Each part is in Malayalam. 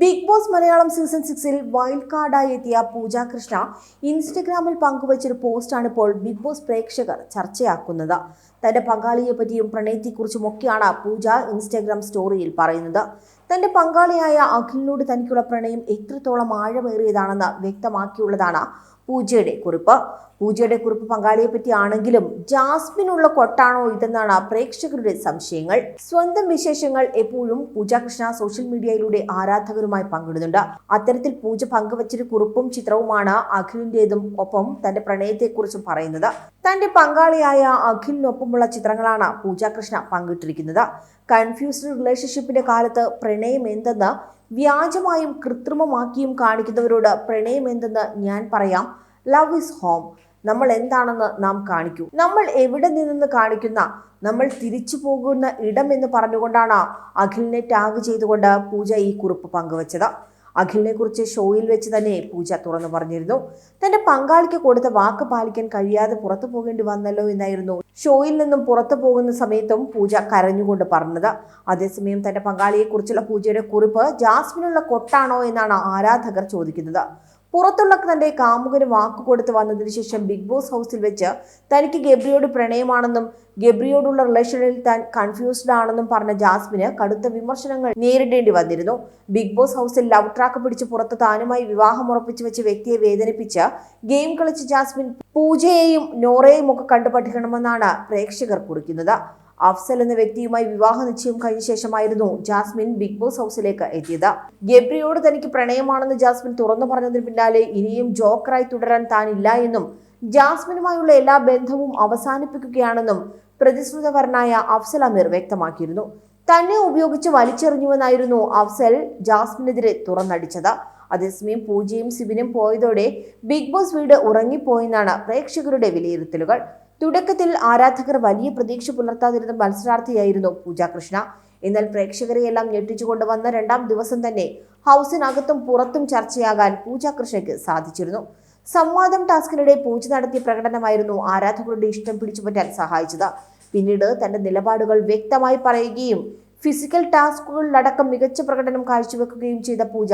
ബിഗ് ബോസ് മലയാളം സീസൺ സിക്സിൽ വൈൽഡ് കാർഡായി എത്തിയ പൂജ കൃഷ്ണ ഇൻസ്റ്റഗ്രാമിൽ പങ്കുവച്ചൊരു പോസ്റ്റാണ് ഇപ്പോൾ ബിഗ് ബോസ് പ്രേക്ഷകർ ചർച്ചയാക്കുന്നത്. തന്റെ പങ്കാളിയെ പറ്റിയും പ്രണയത്തെക്കുറിച്ചും ഒക്കെയാണ് പൂജ ഇൻസ്റ്റഗ്രാം സ്റ്റോറിയിൽ പറയുന്നത്. തന്റെ പങ്കാളിയായ അഖിലിനോട് തനിക്കുള്ള പ്രണയം എത്രത്തോളം ആഴമേറിയതാണെന്ന് വ്യക്തമാക്കിയുള്ളതാണ് പൂജയുടെ കുറിപ്പ്. പൂജയുടെ കുറിപ്പ് പങ്കാളിയെ പറ്റിയാണെങ്കിലും ജാസ്മിനുള്ള കൊട്ടാണോ ഇതെന്നാണ് പ്രേക്ഷകരുടെ സംശയങ്ങൾ. സ്വന്തം വിശേഷങ്ങൾ എപ്പോഴും പൂജ കൃഷ്ണ സോഷ്യൽ മീഡിയയിലൂടെ ആരാധകരുമായി പങ്കിടുന്നുണ്ട്. അത്തരത്തിൽ പൂജ പങ്കുവച്ചൊരു കുറിപ്പും ചിത്രവുമാണ് അഖിലിന്റേതും ഒപ്പം തന്റെ പ്രണയത്തെക്കുറിച്ചും പറയുന്നത്. തന്റെ പങ്കാളിയായ അഖിലിനൊപ്പമുള്ള ചിത്രങ്ങളാണ് പൂജ കൃഷ്ണ പങ്കിട്ടിരിക്കുന്നത്. കൺഫ്യൂസ്ഡ് റിലേഷൻഷിപ്പിന്റെ കാലത്ത് പ്രണയം എന്തെന്ന് വ്യാജമായും കൃത്രിമമാക്കിയും കാണിക്കുന്നവരോട് പ്രണയം എന്തെന്ന് ഞാൻ പറയാം. ലവ് ഇസ് ഹോം നമ്മൾ എന്താണെന്ന് നാം കാണിക്കൂ. നമ്മൾ എവിടെ നിന്നെന്ന് കാണിക്കുന്ന നമ്മൾ തിരിച്ചു പോകുന്ന ഇടം എന്ന് പറഞ്ഞുകൊണ്ടാണ് അഖിലിനെ ടാഗ് ചെയ്തുകൊണ്ട് പൂജ ഈ കുറിപ്പ് പങ്കുവച്ചത്. അഖിലിനെ കുറിച്ച് ഷോയിൽ വെച്ച് തന്നെ പൂജ തുറന്നു പറഞ്ഞിരുന്നു. തന്റെ പങ്കാളിക്ക് കൊടുത്ത വാക്ക് പാലിക്കാൻ കഴിയാതെ പുറത്തു പോകേണ്ടി വന്നല്ലോ എന്നായിരുന്നു ഷോയിൽ നിന്നും പുറത്തു പോകുന്ന സമയത്തും പൂജ കരഞ്ഞുകൊണ്ട് പറഞ്ഞത്. അതേസമയം തന്റെ പങ്കാളിയെക്കുറിച്ചുള്ള പൂജയുടെ കുറിപ്പ് ജാസ്മിനുള്ള കൊട്ടാണോ എന്നാണ് ആരാധകർ ചോദിക്കുന്നത്. പുറത്തുള്ള തന്റെ കാമുകന് വാക്ക് കൊടുത്തു വന്നതിന് ശേഷം ബിഗ് ബോസ് ഹൗസിൽ വെച്ച് തനിക്ക് ഗബ്രിയോട് പ്രണയമാണെന്നും ഗബ്രിയോടുള്ള റിലേഷനിൽ താൻ കൺഫ്യൂസ്ഡ് ആണെന്നും പറഞ്ഞ ജാസ്മിന് കടുത്ത വിമർശനങ്ങൾ നേരിടേണ്ടി വന്നിരുന്നു. ബിഗ് ബോസ് ഹൗസിൽ ലവ് ട്രാക്ക് പിടിച്ച് പുറത്ത് താനുമായി വിവാഹം ഉറപ്പിച്ചു വെച്ച് വ്യക്തിയെ വേദനിപ്പിച്ച് ഗെയിം കളിച്ച് ജാസ്മിൻ പൂജയെയും നോറയെയും ഒക്കെ കണ്ടു പഠിക്കണമെന്നാണ് പ്രേക്ഷകർ കുറിക്കുന്നത്. അഫ്സൽ എന്ന വ്യക്തിയുമായി വിവാഹ നിശ്ചയം കഴിഞ്ഞ ശേഷമായിരുന്നു ജാസ്മിൻ ബിഗ് ബോസ് ഹൗസിലേക്ക് എത്തിയത്. ഗബ്രിയോട് തനിക്ക് പ്രണയമാണെന്ന് ജാസ്മിൻ തുറന്നു പറഞ്ഞതിന് പിന്നാലെ ഇനിയും ജോക്കറായി തുടരാൻ താനില്ല എന്നും ജാസ്മിനുമായുള്ള എല്ലാ ബന്ധവും അവസാനിപ്പിക്കുകയാണെന്നും പ്രതിശ്രുതവരനായ അഫ്സൽ അമീർ വ്യക്തമാക്കിയിരുന്നു. തന്നെ ഉപയോഗിച്ച് വലിച്ചെറിഞ്ഞുവെന്നായിരുന്നു അഫ്സൽ ജാസ്മിനെതിരെ തുറന്നടിച്ചത്. അതേസമയം പൂജയും സിബിനും പോയതോടെ ബിഗ് ബോസ് വീട് ഉറങ്ങിപ്പോയെന്നാണ് പ്രേക്ഷകരുടെ വിലയിരുത്തലുകൾ. തുടക്കത്തിൽ ആരാധകർ വലിയ പ്രതീക്ഷ പുലർത്താതിരുന്ന മത്സരാർത്ഥിയായിരുന്നു പൂജ കൃഷ്ണ. എന്നാൽ പ്രേക്ഷകരെയെല്ലാം ഞെട്ടിച്ചുകൊണ്ട് വന്ന രണ്ടാം ദിവസം തന്നെ ഹൗസിനകത്തും പുറത്തും ചർച്ചയാകാൻ പൂജ കൃഷ്ണയ്ക്ക് സാധിച്ചിരുന്നു. സംവാദം ടാസ്കിനിടെ പൂജ നടത്തിയ പ്രകടനമായിരുന്നു ആരാധകരുടെ ഇഷ്ടം പിടിച്ചുപറ്റാൻ സഹായിച്ചത്. പിന്നീട് തന്റെ നിലപാടുകൾ വ്യക്തമായി പറയുകയും ഫിസിക്കൽ ടാസ്കുകളിലടക്കം മികച്ച പ്രകടനം കാഴ്ചവെക്കുകയും ചെയ്ത പൂജ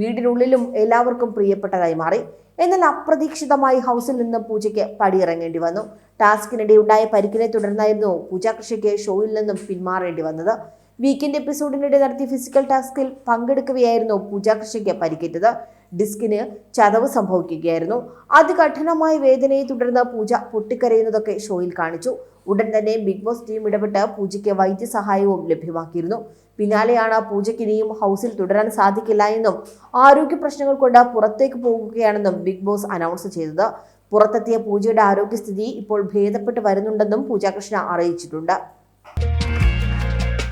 വീടിനുള്ളിലും എല്ലാവർക്കും പ്രിയപ്പെട്ടതായി മാറി. എന്നാൽ അപ്രതീക്ഷിതമായി ഹൗസിൽ നിന്ന് പൂജയ്ക്ക് പടിയിറങ്ങേണ്ടി വന്നു. ടാസ്കിനിടെ ഉണ്ടായ പരിക്കിനെ തുടർന്നായിരുന്നു പൂജ കൃഷിക്ക് ഷോയിൽ നിന്നും പിന്മാറേണ്ടി വന്നത്. വീക്കെൻഡ് എപ്പിസോഡിനിടെ നടത്തിയ ഫിസിക്കൽ ടാസ്കിൽ പങ്കെടുക്കുകയായിരുന്നു പൂജ കൃഷിക്ക് പരിക്കേറ്റത്. ഡിസ്കിന് ചതവ് സംഭവിക്കുകയായിരുന്നു. അതികഠിനമായ വേദനയെ തുടർന്ന് പൂജ പൊട്ടിക്കരയുന്നതൊക്കെ ഷോയിൽ കാണിച്ചു. ഉടൻ തന്നെ ബിഗ് ബോസ് ടീം ഇടപെട്ട് പൂജയ്ക്ക് വൈദ്യസഹായവും ലഭ്യമാക്കിയിരുന്നു. പിന്നാലെയാണ് പൂജയ്ക്ക് ഇനിയും ഹൗസിൽ തുടരാൻ സാധിക്കില്ല എന്നും ആരോഗ്യ പ്രശ്നങ്ങൾ കൊണ്ട് പുറത്തേക്ക് പോകുകയാണെന്നും ബിഗ് ബോസ് അനൗൺസ് ചെയ്തത്. പുറത്തെത്തിയ പൂജയുടെ ആരോഗ്യസ്ഥിതി ഇപ്പോൾ ഭേദപ്പെട്ട് വരുന്നുണ്ടെന്നും പൂജാകൃഷ്ണ അറിയിച്ചിട്ടുണ്ട്.